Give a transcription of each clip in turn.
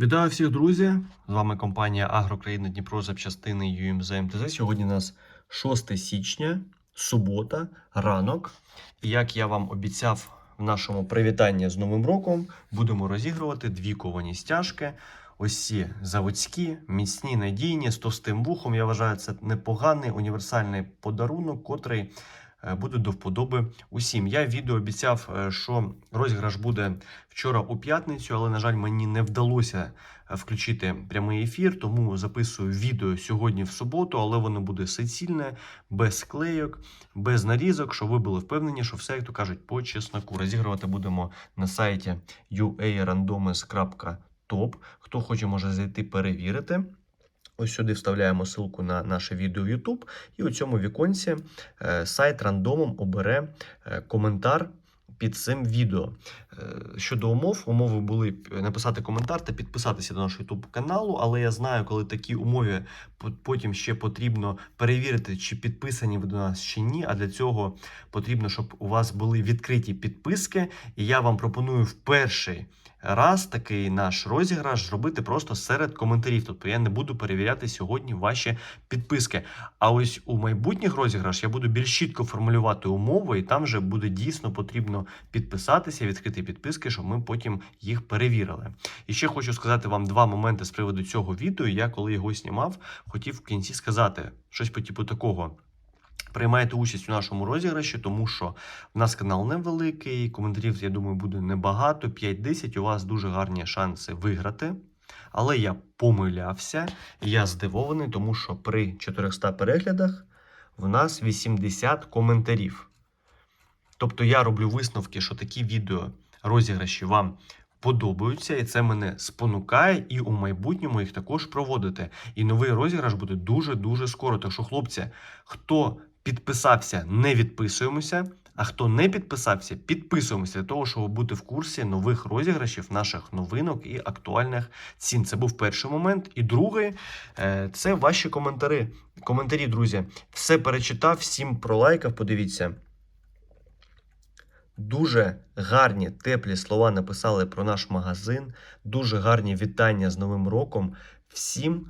Вітаю всіх, друзі! З вами компанія Агрокраїна Дніпро запчастини UMZ МТЗ. Сьогодні у нас 6 січня, субота, ранок. І як я вам обіцяв в нашому привітанні з Новим роком, будемо розігрувати дві ковані стяжки. Ось ці заводські, міцні, надійні, з товстим вухом. Я вважаю, це непоганий універсальний подарунок, котрий буде до вподоби усім. Я відео обіцяв, е, що розіграш буде вчора у п'ятницю, але, на жаль, мені не вдалося е, включити прямий ефір, тому записую відео сьогодні в суботу, але воно буде суцільне, без склейок, без нарізок, щоб ви були впевнені, що все, як то кажуть, по чесноку. Розігрувати будемо на сайті uarandomes.top. Хто хоче, може зайти перевірити. Ось сюди вставляємо ссылку на наше відео в YouTube, і у цьому віконці е, сайт рандомом обере е, коментар під цим відео. Е, Щодо умов, умови були написати коментар та підписатися до нашого YouTube каналу, але я знаю, коли такі умови потім ще потрібно перевірити, чи підписані ви до нас чи ні. А для цього потрібно, щоб у вас були відкриті підписки. І я вам пропоную в перший раз такий наш розіграш зробити просто серед коментарів. Тобто я не буду перевіряти сьогодні ваші підписки. А ось у майбутніх розіграш я буду більш чітко формулювати умови, і там вже буде дійсно потрібно підписатися, відкрити підписки, щоб ми потім їх перевірили. І ще хочу сказати вам два моменти з приводу цього відео. Я коли його знімав, хотів в кінці сказати щось по типу такого. Приймайте участь у нашому розіграші, тому що в нас канал невеликий, коментарів, я думаю, буде небагато. 5-10, у вас дуже гарні шанси виграти. Але я помилявся, я здивований, тому що при 400 переглядах в нас 80 коментарів. Тобто я роблю висновки, що такі відео розіграші вам подобаються, і це мене спонукає, і у майбутньому їх також проводити. І новий розіграш буде дуже-дуже скоро. Так що, хлопці, хто підписався, не відписуємося. А хто не підписався, підписуємося для того, щоб бути в курсі нових розіграшів, наших новинок і актуальних цін. Це був перший момент. І другий е, це ваші коментарі. Коментарі, друзі. Все перечитав, всім пролайкав. Подивіться. Дуже гарні теплі слова написали про наш магазин. Дуже гарні вітання з Новим роком. Всім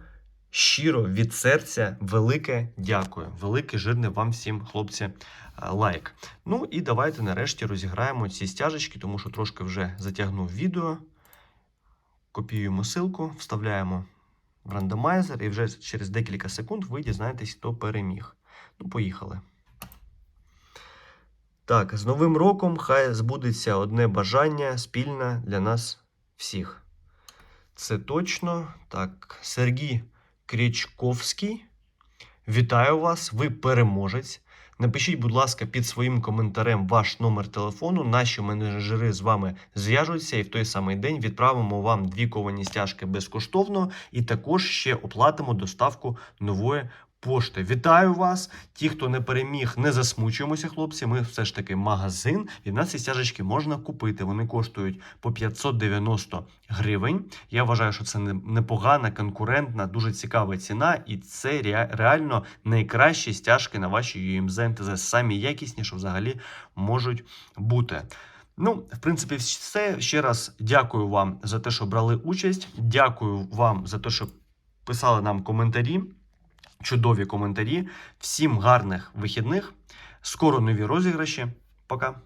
щиро від серця велике дякую. Велике жирне вам всім, хлопці, е, лайк. Ну і давайте нарешті розіграємо ці стяжечки, тому що трошки вже затягнув відео. Копіюємо ссылку, вставляємо в рандомайзер, і вже через декілька секунд ви дізнаєтесь, хто переміг. Ну, поїхали. Так, з Новим роком хай збудеться одне бажання спільне для нас всіх. Це точно. Так, Сергій Крічковський. Вітаю вас, ви переможець. Напишіть, будь ласка, під своїм коментарем ваш номер телефону. Наші менеджери з вами зв'яжуться і в той самий день відправимо вам дві ковані стяжки безкоштовно і також ще оплатимо доставку нової пошти. Вітаю вас! Ті, хто не переміг, не засмучуємося, хлопці. Ми все ж таки магазин, і в нас ці стяжечки можна купити. Вони коштують по 590 гривень. Я вважаю, що це непогана, конкурентна, дуже цікава ціна, і це ре- реально найкращі стяжки на вашій UMZ МТЗ. Самі якісні, що взагалі можуть бути. Ну, в принципі, все. Ще раз дякую вам за те, що брали участь. Дякую вам за те, що писали нам коментарі. Чудові коментарі. Всім гарних вихідних. Скоро нові розіграші. Пока.